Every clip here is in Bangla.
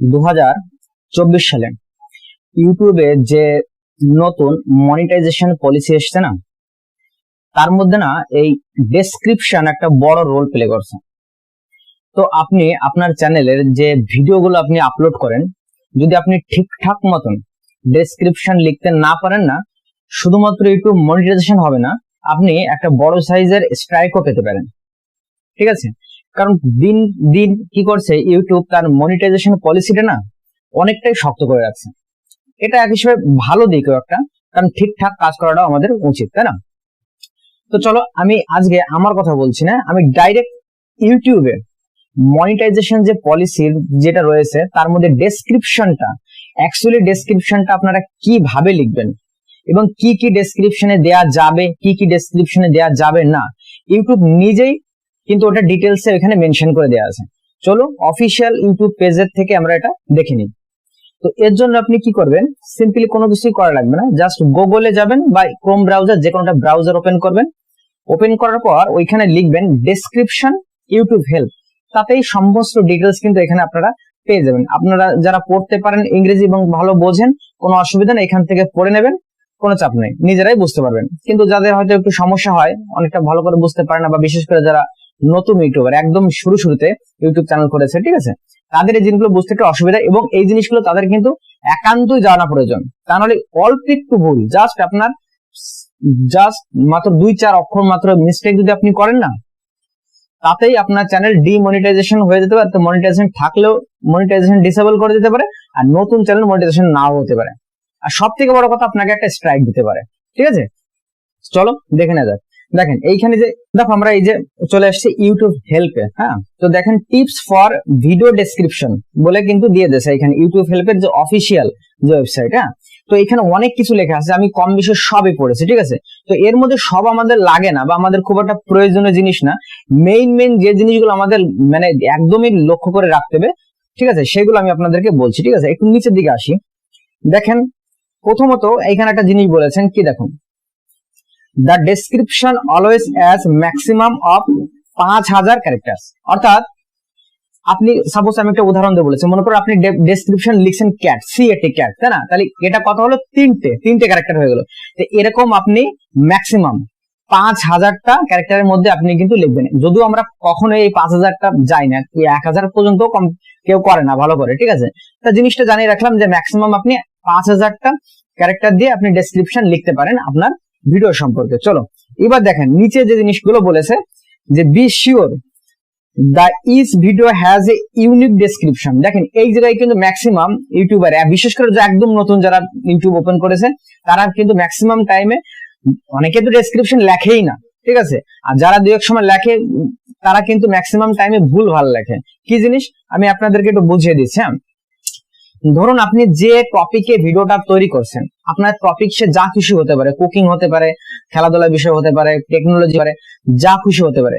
দু হাজার চব্বিশ সালে। ইউটিউবে যে নতুন মনিটাইজেশন পলিসি এসছে না, তার মধ্যে না এই ডেসক্রিপশন একটা বড় রোল প্লে করছে। তো আপনি আপনার চ্যানেলের যে ভিডিওগুলো আপনি আপলোড করেন, যদি আপনি ঠিকঠাক মতন ডেসক্রিপশন লিখতে না পারেন না, শুধুমাত্র ইউটিউব মনিটাইজেশন হবে না, আপনি একটা বড় সাইজের স্ট্রাইকও পেতে পারেন। ঠিক আছে? কারণ দিন দিন কি করছে ইউটিউব তার মনিটাইজেশন পলিসিটা না অনেকটাই শক্ত করে রাখছে। এটা এক হিসেবে ভালো দিকও একটা, কারণ ঠিকঠাক কাজ করাটাও আমাদের উচিত, তাই না? তো চলো, আমি আজকে আমার কথা বলছি না, আমি ডাইরেক্ট ইউটিউবে মনিটাইজেশন যে পলিসির যেটা রয়েছে, তার মধ্যে ডেসক্রিপশনটা অ্যাকচুয়ালি ডেসক্রিপশনটা আপনারা কীভাবে লিখবেন? এবং কি কি ডেসক্রিপশনে দেয়া যাবে, কি কি ডেসক্রিপশনে দেয়া যাবে না? ইউটিউব নিজেই কিন্তু ওটা ডিটেলসে এখানে মেনশন করে দেওয়া আছে। চলো অফিসিয়াল ইউটিউব পেজের থেকে আমরা এটা দেখে নিই। তো এর জন্য আপনি কি করবেন? সিম্পলি কোনো কিছুই করা লাগবে না। জাস্ট গুগলে যাবেন বা ক্রোম ব্রাউজার যে কোনো একটা ব্রাউজার ওপেন করবেন। ওপেন করার পর ওইখানে লিখবেন ডেসক্রিপশন ইউটিউব হেল্প তাতেই সমস্ত ডিটেলস কিন্তু এখানে আপনারা পেয়ে যাবেন। আপনারা যারা পড়তে পারেন ইংরেজি এবং ভালো বোঝেন, কোনো অসুবিধা নেই, এখান থেকে পড়ে নেবেন, কোনো চাপ নেই। নিজেরাই বুঝতে পারবেন। কিন্তু যাদের হয়তো একটু সমস্যা হয়, অনেকটা ভালো করে বুঝতে পারে না বা বিশেষ করে যারা নতুন ইউটিউবার, একদম শুরু শুরুতে ইউটিউব চ্যানেল করেছে, ঠিক আছে? তাদের এই জিনিসগুলো বুঝতে একটু অসুবিধা এবং এই জিনিসগুলো তাদের কিন্তু একান্তই জানা প্রয়োজন। তা নাহলে অল্প একটু ভুল জাস্ট আপনার জাস্ট মাত্র দুই চার অক্ষর মাত্র মিস্টেক যদি আপনি করেন না, তাতেই আপনার চ্যানেল ডিমনিটাইজেশন হয়ে যেতে পারে মনিটাইজেশন থাকলেও মনিটাইজেশন ডিসেবল করে দিতে পারে, আর নতুন চ্যানেল মনিটাইজেশন নাও হতে পারে। আর সব থেকে বড় কথা, আপনাকে একটা স্ট্রাইক দিতে পারে, ঠিক আছে? চলো, দেখে নেওয়া যাক। দেখেন, এইখানে যে, দেখো আমরা এই যে চলে আসছি ইউটিউব হেল্পে হ্যাঁ? তো দেখেন টিপস ফর ভিডিও ডেসক্রিপশন বলে কিন্তু দিয়ে দিয়েছে এখানে ইউটিউব হেল্পের যে অফিসিয়াল যে ওয়েবসাইট হ্যাঁ? তো এখানে অনেক কিছু লেখা আছে, আমি কম বেশি সবই পড়েছি, ঠিক আছে? তো এর মধ্যে সব আমাদের লাগে না বা আমাদের খুব একটা প্রয়োজনীয় জিনিস না। মেইন মেইন যে জিনিসগুলো আমাদের মানে একদমই লক্ষ্য করে রাখতে হবে, ঠিক আছে? সেগুলো আমি আপনাদেরকে বলছি, ঠিক আছে? একটু নিচের দিকে আসি। দেখেন, প্রথমত এখানে একটা জিনিস বলেছেন, কি দেখুন? The description always as maximum of পাঁচ হাজার ক্যারেক্টার্স অর্থাৎ, আপনি সাপোজ আমি একটা উদাহরণ দিয়ে বলেছি, মনে করো আপনি ডেসক্রিপশন লিখছেন ক্যাট সি এটি ক্যাট তাই না? তাহলে এটা কথা হলো তিনটে তিনটে ক্যারেক্টার হয়ে গেল। তো এরকম আপনি ম্যাক্সিমাম পাঁচ হাজারটা ক্যারেক্টারের মধ্যে আপনি কিন্তু লিখবেন। যদিও আমরা কখনো এই পাঁচ হাজারটা যাই না এক হাজার পর্যন্ত কম কেউ করে না, ভালো করে, ঠিক আছে? তা জিনিসটা জানিয়ে রাখলাম যে ম্যাক্সিমাম আপনি পাঁচ হাজারটা ক্যারেক্টার দিয়ে আপনি ডেসক্রিপশন লিখতে পারেন আপনার ভিডিও সম্পর্কে। চলো, এবার দেখেন, নিচে যে জিনিসগুলো বলেছে, যে be sure is video has a unique description দেখেন, এই জায়গায় কিন্তু ম্যাক্সিমাম ইউটিউবার বিশেষ করে একদম নতুন যারা ইউটিউব ওপেন করেছে, তারা কিন্তু ম্যাক্সিমাম টাইমে অনেকে তো ডেসক্রিপশন লেখেই না, ঠিক আছে? আর যারা দু এক সময় লেখে, তারা কিন্তু ম্যাক্সিমাম টাইমে ভুল ভালো লেখে। কি জিনিস? আমি আপনাদেরকে একটু বুঝিয়ে দিচ্ছি হ্যাঁ? ধরুন আপনি যে টপিকে ভিডিওটা তৈরি করছেন, আপনার টপিক সে যা খুশি হতে পারে কুকিং হতে পারে, খেলাধুলার বিষয় হতে পারে টেকনোলজি পারে, যা খুশি হতে পারে,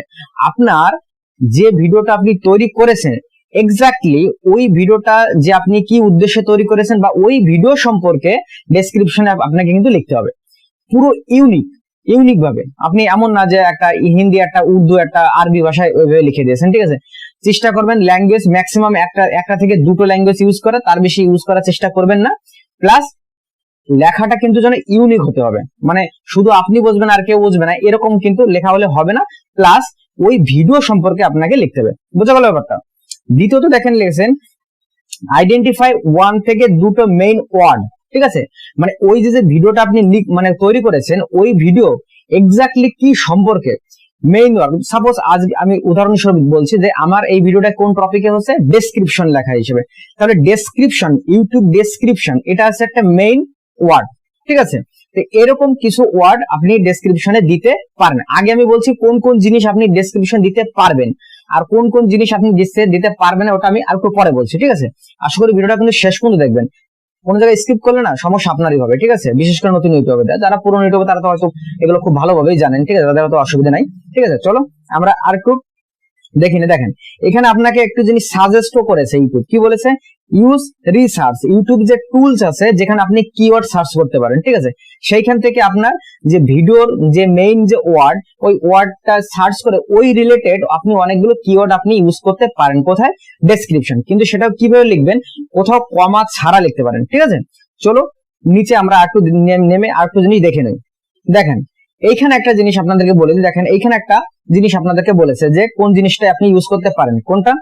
আপনার যে ভিডিওটা আপনি তৈরি করেছেন এক্স্যাক্টলি ওই ভিডিওটা যে আপনি কি উদ্দেশ্যে তৈরি করেছেন বা ওই ভিডিও সম্পর্কে ডেসক্রিপশনে আপনাকে কিন্তু লিখতে হবে। পুরো ইউনিক ইউনিক ভাবে। আপনি এমন না যে একটা হিন্দি, একটা উর্দু, একটা আরবি ভাষায় ওইভাবে লিখে দিয়েছেন, ঠিক আছে? চেষ্টা করবেন ল্যাঙ্গুয়েজ ম্যাক্সিমাম একটা একটা থেকে দুটো ল্যাঙ্গুয়েজ ইউজ করা, তার বেশি ইউজ করার চেষ্টা করবেন না। প্লাস লেখাটা কিন্তু যেন ইউনিক হতে হবে। মানে শুধু আপনি বুঝবেন আর কেউ বুঝবে না, এরকম কিন্তু লেখা হলে হবে না। প্লাস ওই ভিডিও সম্পর্কে আপনাকে লিখতে হবে। বোঝা গেল ব্যাপারটা? দ্বিতীয়ত দেখেন লিখেছেন আইডেন্টিফাই ওয়ান থেকে দুটো মেইন ওয়ার্ড ঠিক আছে? মানে ওই যে যে ভিডিওটা আপনি মানে তৈরি করেছেন, ওই ভিডিও এক্স্যাক্টলি কি সম্পর্কে? মেইন ওয়ার্ড সাপোজ আজ আমি উদাহরণস্বরূপ বলছি যে আমার এই ভিডিওটা কোন টপিকে হচ্ছে? ডেসক্রিপশন লেখা হিসেবে। তাহলে ডেসক্রিপশন ইউটিউব ডেসক্রিপশন এটা হচ্ছে একটা মেইন ওয়ার্ড ঠিক আছে? তো এরকম কিছু ওয়ার্ড আপনি ডেসক্রিপশনে দিতে পারেন। আগে আমি বলছি কোন কোন জিনিস আপনি ডেসক্রিপশন দিতে পারবেন। আর কোন কোন জিনিস আপনি দিতে পারবেন ওটা আমি আর একটু পরে বলছি, ঠিক আছে? আশা করি ভিডিওটা কিন্তু শেষ পর্যন্ত দেখবেন। কোন জায়গায় স্কিপ করলে না সমস্যা আপনারই হবে, ঠিক আছে? বিশেষ করে নতুন ইউটিউবে যারা পুরনো ইউটিউবে তারা তো হয়তো এগুলো খুব ভালোভাবেই জানেন, ঠিক আছে? তাদের হয়তো অসুবিধা নাই, ঠিক আছে? চলো, আমরা আর একটু দেখিনি দেখেন। এখানে আপনাকে একটু জিনিস সাজেস্টও করেছে ইউটিউব কি বলেছে? ইউজ রিসার্চ ইউটিউব যে টুলস আছে, যেখানে আপনি কিওয়ার্ড সার্চ করতে পারেন, ঠিক আছে? সেইখান থেকে আপনার যে ভিডিওর যে মেইন যে ওয়ার্ড ওই ওয়ার্ডটা সার্চ করে ওই রিলেটেড আপনি অনেকগুলো কিওয়ার্ড আপনি ইউজ করতে পারেন। কোথায়? ডেসক্রিপশন কিন্তু সেটা কীভাবে লিখবেন? কোথাও কমা ছাড়া লিখতে পারেন, ঠিক আছে? চলো, নিচে আমরা একটু নেমে আর একটু জিনিস দেখে নেই। দেখেন, এইখানে একটা জিনিস আপনাদেরকে বলে দিই। দেখেন, এইখানে একটা জিনিস আপনাদেরকে বলেছে যে কোন জিনিসটা আপনি ইউজ করতে পারেন। কোনটা?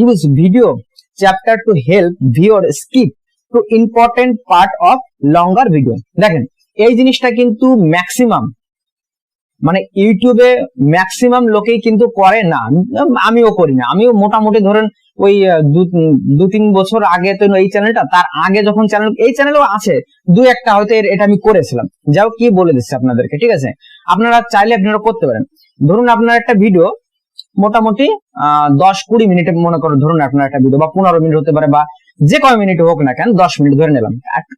Use video chapter to help viewer skip to important part of longer video দেখেন, এই জিনিসটা কিন্তু ম্যাক্সিমাম মানে ইউটিউবে ম্যাক্সিমাম লোকেই কিন্তু করে না। আমিও করি না। আমিও মোটামুটি ধরেন ওই দু তিন বছর আগে তো এই চ্যানেলটা তার আগে যখন চ্যানেল এই চ্যানেলও আছে। দু একটা হয়তো এটা আমি করেছিলাম। যাও কি বলে দিচ্ছি আপনাদেরকে, ঠিক আছে? আপনারা চাইলে আপনারা করতে পারেন। ধরুন আপনার একটা ভিডিও মোটামুটি দশ কুড়ি মিনিটে মনে করো ধরুন আপনার একটা ভিডিও বা পনেরো মিনিট হতে পারে, বা যে কয় মিনিট হোক না কেন, দশ মিনিট ধরে নিলাম।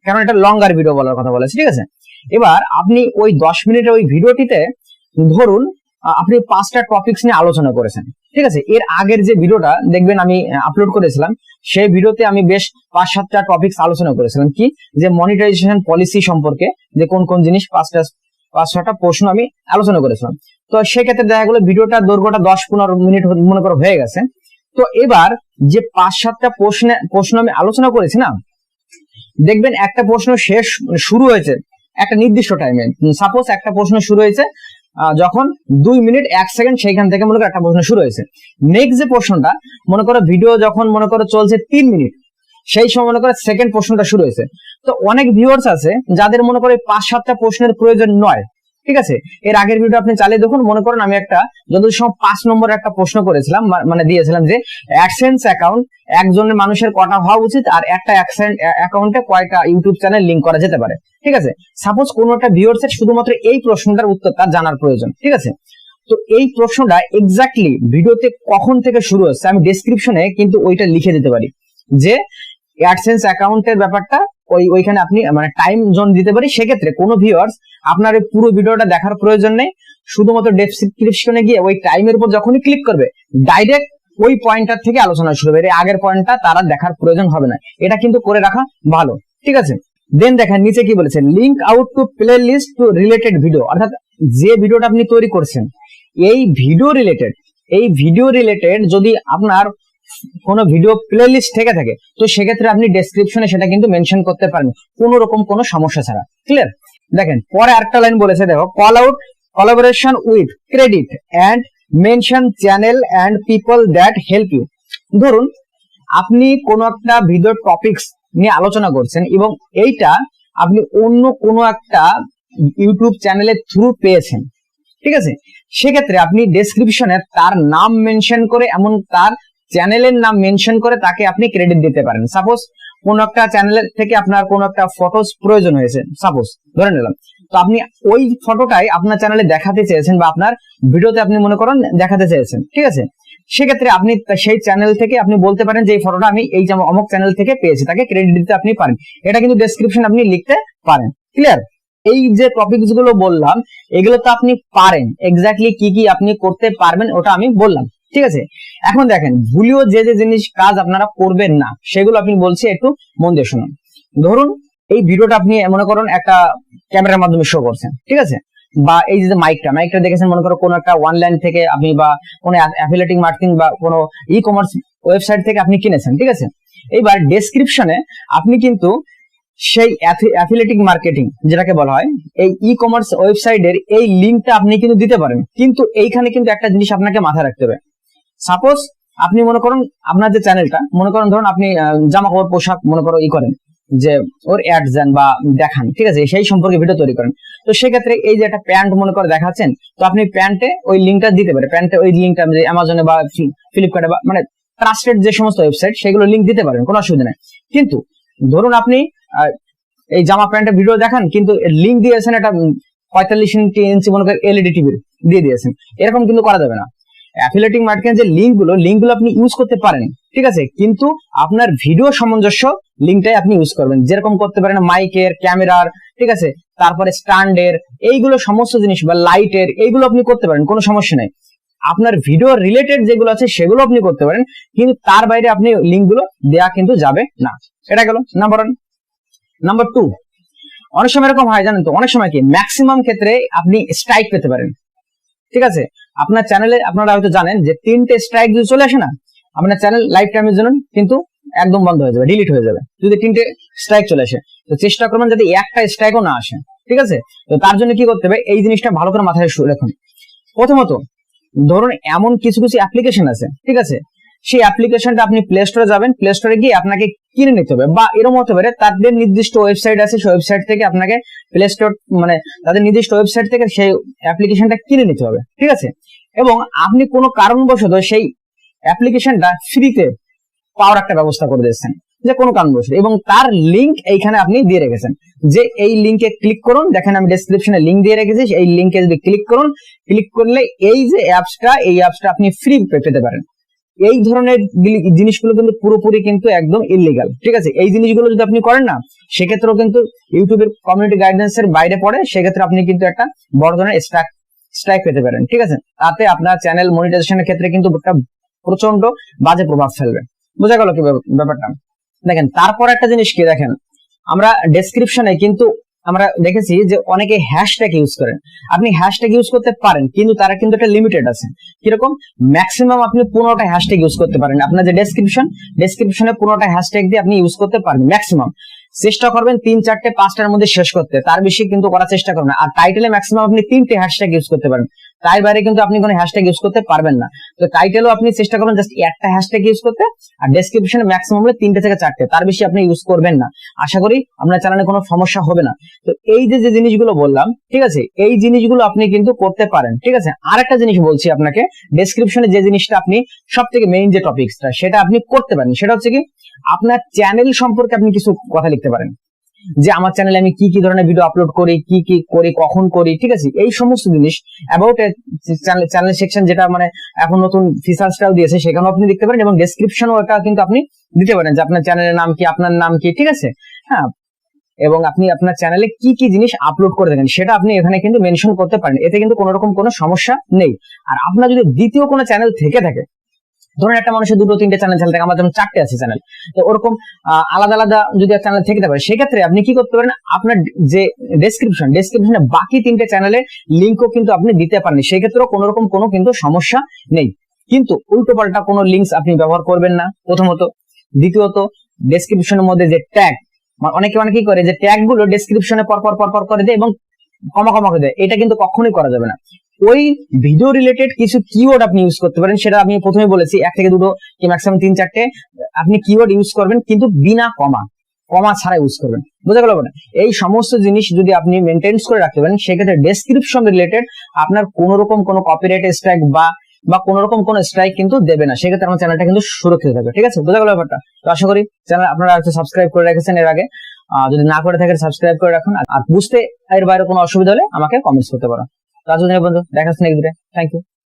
কারণ এটা লঙ্গার ভিডিও বলার কথা বলেছে, ঠিক আছে? এবার আপনি ওই দশ মিনিটের ওই ভিডিওটিতে ধরুন আপনি পাঁচটা টপিকস নিয়ে আলোচনা করেছেন, ঠিক আছে? এর আগের যে ভিডিওটা দেখবেন আমি আপলোড করেছিলাম, সেই ভিডিওতে আমি বেশ পাঁচ সাতটা টপিকস আলোচনা করেছিলাম। কি? যে মনিটাইজেশন পলিসি সম্পর্কে, যে কোন কোন জিনিস, পাঁচটা, পাঁচ ছটা প্রশ্ন আমি আলোচনা করেছিলাম। তো সেক্ষেত্রে দেখা গেলো ভিডিওটা দৈর্ঘ্যটা দশ পনেরো মিনিট মনে করো হয়ে গেছে। তো এবার যে পাঁচ সাতটা প্রশ্নে প্রশ্ন আমি আলোচনা করেছি না, দেখবেন একটা প্রশ্ন শেষ শুরু হয়েছে একটা নির্দিষ্ট টাইমে সাপোজ একটা প্রশ্ন শুরু হয়েছে যখন দুই মিনিট এক সেকেন্ড সেইখান থেকে মনে করো একটা প্রশ্ন শুরু হয়েছে। নেক্সট যে প্রশ্নটা, মনে করো ভিডিও যখন মনে করো চলছে তিন মিনিট, সেই সময় মনে করো সেকেন্ড প্রশ্নটা শুরু হয়েছে। তো অনেক ভিউয়ার্স আছে যাদের মনে করো পাঁচ সাতটা প্রশ্নের প্রয়োজন নয়। ঠিক আছে? এর আগের ভিডিও আপনি চালিয়ে দেখুন, মনে করেন আমি একটা যতদূর সময় পাঁচ নম্বর একটা প্রশ্ন করেছিলাম মানে দিয়েছিলাম যে অ্যাডসেন্স অ্যাকাউন্ট একজনের মানুষের কটা হওয়া উচিত আর একটা অ্যাকাউন্টে কয়টা ইউটিউব চ্যানেল লিংক করা যেতে পারে। ঠিক আছে? সাপোজ কোন একটা ভিউয়ার্স এর শুধুমাত্র এই প্রশ্নটার উত্তর তার জানার প্রয়োজন। ঠিক আছে? তো এই প্রশ্নটা এক্স্যাক্টলি ভিডিওতে কখন থেকে শুরু হচ্ছে আমি ডেসক্রিপশনে কিন্তু ওইটা লিখে দিতে পারি। যে অ্যাডসেন্স অ্যাকাউন্টের ব্যাপারটা ওই, ওইখানে আপনি মানে টাইম জোন দিতে পারি। সেক্ষেত্রে কোনো ভিউয়ার্স আপনার এই পুরো ভিডিওটা দেখার প্রয়োজন নেই। শুধুমাত্র ডেসক্রিপশনে গিয়ে ওই টাইমের উপর যখনই ক্লিক করবে ডাইরেক্ট ওই পয়েন্টটার থেকে আলোচনা শুরু হবে। এর আগের পয়েন্টটা তারা দেখার প্রয়োজন হবে না। এটা কিন্তু করে রাখা ভালো। ঠিক আছে? দেন দেখেন, নিচে কি বলেছে? Link out to play list two related video অর্থাৎ যে ভিডিওটা আপনি তৈরি করছেন, এই ভিডিও রিলেটেড এই ভিডিও রিলেটেড যদি আপনার কোনো ভিডিও প্লে লিস্ট থেকে থাকে, তো সেক্ষেত্রে আপনি ডেসক্রিপশনে সেটা কিন্তু মেনশন করতে পারেন কোনো রকম কোনো সমস্যা ছাড়া। ক্লিয়ার দেখেন, পরে আরেকটা লাইন বলেছে, দেখো call out collaboration with credit and mention channel and people that help you ধরুন, আপনি কোনো একটা ভিডিও টপিকস নিয়ে আলোচনা করছেন এবং এইটা আপনি অন্য কোনো একটা ইউটিউব চ্যানেলের থ্রু পেয়েছেন। ঠিক আছে? সেক্ষেত্রে আপনি ডেসক্রিপশনে তার নাম মেনশন করে এমন তার চ্যানেলের নাম মেনশন করে তাকে আপনি ক্রেডিট দিতে পারেন। সাপোজ কোন একটা চ্যানেলের থেকে আপনার কোন একটা ফটোস প্রয়োজন হয়েছে। সাপোজ ধরে নিলাম। তো আপনি ওই ফটোটাই আপনার চ্যানেলে দেখাতে চেয়েছেন বা আপনার ভিডিওতে আপনি মনে করেন দেখাতে চেয়েছেন, ঠিক আছে? সেক্ষেত্রে আপনি সেই চ্যানেল থেকে আপনি বলতে পারেন যে, এই ফটোটা আমি এই অমুক চ্যানেল থেকে পেয়েছি, তাকে ক্রেডিট দিতে আপনি পারেন। এটা কিন্তু ডেসক্রিপশন আপনি লিখতে পারেন। ক্লিয়ার এই যে টপিকসগুলো বললাম, এগুলো তো আপনি পারেন। এক্স্যাক্টলি কি কি আপনি করতে পারবেন ওটা আমি বললাম। ঠিক আছে? এখন দেখেন, ভুলিও যে যে জিনিস কাজ আপনারা করবেন না, সেগুলো আপনি বলছি একটু মন দিয়ে শুনুন। ধরুন, এই ভিডিওটা আপনি মনে করুন একটা ক্যামেরার মাধ্যমে শো করছেন, ঠিক আছে? বা এই যে মাইকটা মাইকটা দেখেছেন মনে করো কোনো একটা অনলাইন থেকে আপনি বা কোনো অ্যাফিলেটিং মার্কেটিং বা কোনো ই কমার্স ওয়েবসাইট থেকে আপনি কিনেছেন, ঠিক আছে? এইবার ডেসক্রিপশনে আপনি কিন্তু সেই অ্যাফিলেটিক মার্কেটিং যেটাকে বলা হয়, এই ই কমার্স ওয়েবসাইটের এই লিঙ্কটা আপনি কিন্তু দিতে পারেন। কিন্তু এইখানে কিন্তু একটা জিনিস আপনাকে মাথায় রাখতে হবে। সাপোজ আপনি মনে করুন আপনার যে চ্যানেলটা মনে করেন ধরুন আপনি জামা কাপড় পোশাক মনে করো ই করেন, যে ওর অ্যাড দেন বা দেখান, ঠিক আছে? সেই সম্পর্কে ভিডিও তৈরি করেন। তো সেক্ষেত্রে এই যে একটা প্যান্ট মনে করে দেখাচ্ছেন, তো আপনি প্যান্টে ওই লিঙ্কটা দিতে পারেন। প্যান্টে ওই লিঙ্কটা যে অ্যামাজনে বা ফ্লিপকার্টে বা মানে ট্রাস্টেড যে সমস্ত ওয়েবসাইট সেগুলো লিঙ্ক দিতে পারেন, কোনো অসুবিধা নেই। কিন্তু ধরুন আপনি এই জামা প্যান্টের ভিডিও দেখান, কিন্তু লিঙ্ক দিয়েছেন একটা পঁয়তাল্লিশ ইঞ্চি মনে করেন এলইডি টিভির দিয়ে দিয়েছেন। এরকম কিন্তু করা যাবে না। অ্যাফিলেটিং মার্কেটিং যে লিঙ্কগুলো লিঙ্কগুলো আপনি ইউজ করতে পারেন, ঠিক আছে? কিন্তু আপনার ভিডিও সামঞ্জস্য লিঙ্কটাই আপনি ইউজ করবেন। যেরকম করতে পারেন মাইকের ক্যামেরার ঠিক আছে? তারপরে স্ট্যান্ডের এইগুলো সমস্ত জিনিস বা লাইটের এইগুলো আপনি করতে পারেন, কোনো সমস্যা নেই। আপনার ভিডিও রিলেটেড যেগুলো আছে সেগুলো আপনি করতে পারেন, কিন্তু তার বাইরে আপনি লিঙ্কগুলো দেওয়া কিন্তু যাবে না। এটা গেল নাম্বার ওয়ান নাম্বার টু অনেক সময় এরকম হয় জানেন তো, অনেক সময় কি ম্যাক্সিমাম ক্ষেত্রে আপনি স্ট্রাইক পেতে পারেন, ঠিক আছে? আপনার চ্যানেলে আপনারা হয়তো জানেন যে তিনটে স্ট্রাইক যদি চলে আসে না, আপনার চ্যানেল লাইফ টাইমের জন্য কিন্তু একদম বন্ধ হয়ে যাবে ডিলিট হয়ে যাবে, যদি তিনটে স্ট্রাইক চলে আসে। তো চেষ্টা করবেন যাতে একটা স্ট্রাইকও না আসে, ঠিক আছে? তো তার জন্য কি করতে হবে? এই জিনিসটা ভালো করে মাথায় রাখুন। প্রথমত, ধরুন এমন কিছু কিছু অ্যাপ্লিকেশন আছে, ঠিক আছে? সেই অ্যাপ্লিকেশনটা আপনি প্লে স্টোরে যাবেন প্লে স্টোরে গিয়ে আপনাকে কিনে নিতে হবে বা এরকম হতে পারে তাদের নির্দিষ্ট ওয়েবসাইট আছে, সেই ওয়েবসাইট থেকে আপনাকে প্লে স্টোর মানে তাদের নির্দিষ্ট ওয়েবসাইট থেকে সেই অ্যাপ্লিকেশনটা কিনে নিতে হবে, ঠিক আছে? এবং আপনি কোনো কারণবশত সেই অ্যাপ্লিকেশনটা ফ্রিতে পাওয়ার একটা ব্যবস্থা করে দিয়েছেন, যে কোনো কারণবশত। এবং তার লিংক এইখানে আপনি দিয়ে রেখেছেন, যে এই লিংকে ক্লিক করুন, দেখেন আমি ডেসক্রিপশনে লিংক দিয়ে রেখেছি এই লিংকে যদি ক্লিক করুন ক্লিক করলে এই যে অ্যাপসটা এই অ্যাপসটা আপনি ফ্রি পেতে পারেন। এই ধরনের জিনিসগুলো কিন্তু পুরোপুরি কিন্তু একদম ইলিগাল ঠিক আছে? এই জিনিসগুলো যদি আপনি করেন না, সেক্ষেত্রেও কিন্তু ইউটিউবের কমিউনিটি গাইডেন্স এর বাইরে পড়ে, সেক্ষেত্রে আপনি কিন্তু একটা বড় ধরনের স্ট্রাইক স্ট্রাইক পেতে পারেন, ঠিক আছে? তাতে আপনার চ্যানেল মনিটাইজেশনের ক্ষেত্রে কিন্তু একটা প্রচণ্ড বাজে প্রভাব ফেলবে। বোঝা গেল কি ব্যাপারটা? দেখেন, তারপর একটা জিনিস কি দেখেন? আমরা ডেসক্রিপশনে কিন্তু আমরা দেখেছি যে অনেকে হ্যাশট্যাগ ইউজ করেন। আপনি হ্যাশট্যাগ ইউজ করতে পারেন, কিন্তু তারা কিন্তু একটা লিমিটেড আছে। কীরকম? ম্যাক্সিমাম আপনি পনেরোটা হ্যাশট্যাগ ইউজ করতে পারেন। আপনার যে ডেসক্রিপশন ডেসক্রিপশনে পনেরোটা হ্যাশট্যাগ দিয়ে আপনি ইউজ করতে পারেন ম্যাক্সিমাম চেষ্টা করবেন তিন, চারটে, পাঁচটার মধ্যে শেষ করতে। তার বেশি কিন্তু করার চেষ্টা করবেন আর টাইটেলে ম্যাক্সিমাম আপনি তিনটে হ্যাশট্যাগ ইউজ করতে পারেন। তার বাইরে কিন্তু আপনি কোনো হ্যাশট্যাগ ইউজ করতে পারবেন না। তো টাইটেলও আপনি চেষ্টা করবেন জাস্ট একটা হ্যাশট্যাগ ইউজ করতে, আর ডেসক্রিপশনে ম্যাক্সিমাম হলে তিনটে থেকে চারটে, তার বেশি আপনি ইউজ করবেন না। আশা করি আপনার চ্যানেলে কোনো সমস্যা হবে না। তো এই যে যে জিনিসগুলো বললাম, ঠিক আছে, এই জিনিসগুলো আপনি কিন্তু করতে পারেন, ঠিক আছে? আর একটা জিনিস বলছি আপনাকে ডেসক্রিপশনে যে জিনিসটা আপনি সব থেকে মেইন যে টপিকসটা সেটা আপনি করতে পারেন, সেটা হচ্ছে কি, আপনার চ্যানেল সম্পর্কে আপনি কিছু কথা লিখতে পারেন। যে আমার চ্যানেলে আমি কি কি ধরনের ভিডিও আপলোড করি, কি কি করি, কখন করি, ঠিক আছে? এই সমস্ত জিনিস অ্যাবাউট চ্যানেল সেকশন যেটা মানে এখন নতুন ফিচার্সটাও দিয়েছে, সেখানেও আপনি লিখতে পারেন এবং ডেসক্রিপশনও এটা কিন্তু আপনি দিতে পারেন যে আপনার চ্যানেলের নাম কি, আপনার নাম কি, ঠিক আছে? হ্যাঁ এবং আপনি আপনার চ্যানেলে কি কি জিনিস আপলোড করে থাকেন, সেটা আপনি এখানে কিন্তু মেনশন করতে পারেন, এতে কিন্তু কোনো রকম কোনো সমস্যা নেই। আর আপনার যদি দ্বিতীয় কোনো চ্যানেল থেকে থাকে ধরুন একটা মানুষের দুটো, তিনটে চ্যানেল চ্যানেল থাকে, আমার যেমন চারটে আছে চ্যানেল তো ওরকম আলাদা আলাদা যদি চ্যানেল থেকে পারে সেক্ষেত্রে আপনি কি করতে পারেন, আপনার যে ডেসক্রিপশন ডেসক্রিপশনে বাকি তিনটে চ্যানেলের লিঙ্কও কিন্তু আপনি দিতে পারেন সেক্ষেত্রেও কোনো রকম কোনো কিন্তু সমস্যা নেই। কিন্তু উল্টো পাল্টা কোনো লিঙ্কস আপনি ব্যবহার করবেন না, প্রথমত। দ্বিতীয়ত ডেসক্রিপশনের মধ্যে যে ট্যাগ অনেকে মানে কি করে যে ট্যাগগুলো ডেসক্রিপশনে পর পর পর পর করে দেয় এবং কমা কমা করে দেয়। এটা কিন্তু কখনোই করা যাবে না। ওই ভিডিও রিলেটেড কিছু কিওয়ার্ড আপনি ইউজ করতে পারেন, সেটা আমি প্রথমে বলেছি, এক থেকে দুটো কি ম্যাক্সিমাম তিন, চারটে, আপনি কিওয়ার্ড ইউজ করবেন কিন্তু বিনা কমা কমা ছাড়া ইউজ করবেন। বুঝতে গেল না এই সমস্ত জিনিস যদি আপনি মেনটেন্স করে রাখতে পারেন, সেক্ষেত্রে ডেসক্রিপশন রিলেটেড আপনার কোন রকম কোনো কপিরাইট স্ট্রাইক বা বা কোন রকম কোন স্ট্রাইক কিন্তু দেবে না। সেক্ষেত্রে আমার চ্যানেলটা কিন্তু সুরক্ষিত থাকবে, ঠিক আছে? বোঝা গেল ব্যাপারটা? তো আশা করি চ্যানেল আপনারা হয়তো সাবস্ক্রাইব করে রেখেছেন এর আগে। যদি না করে থাকেন সাবস্ক্রাইব করে রাখুন। আর বুঝতে এর বাইরে কোনো অসুবিধা হলে আমাকে কমেন্টস করতে পারো। আজ বন্ধু দেখা হচ্ছে নেক্সট থ্যাংক ইউ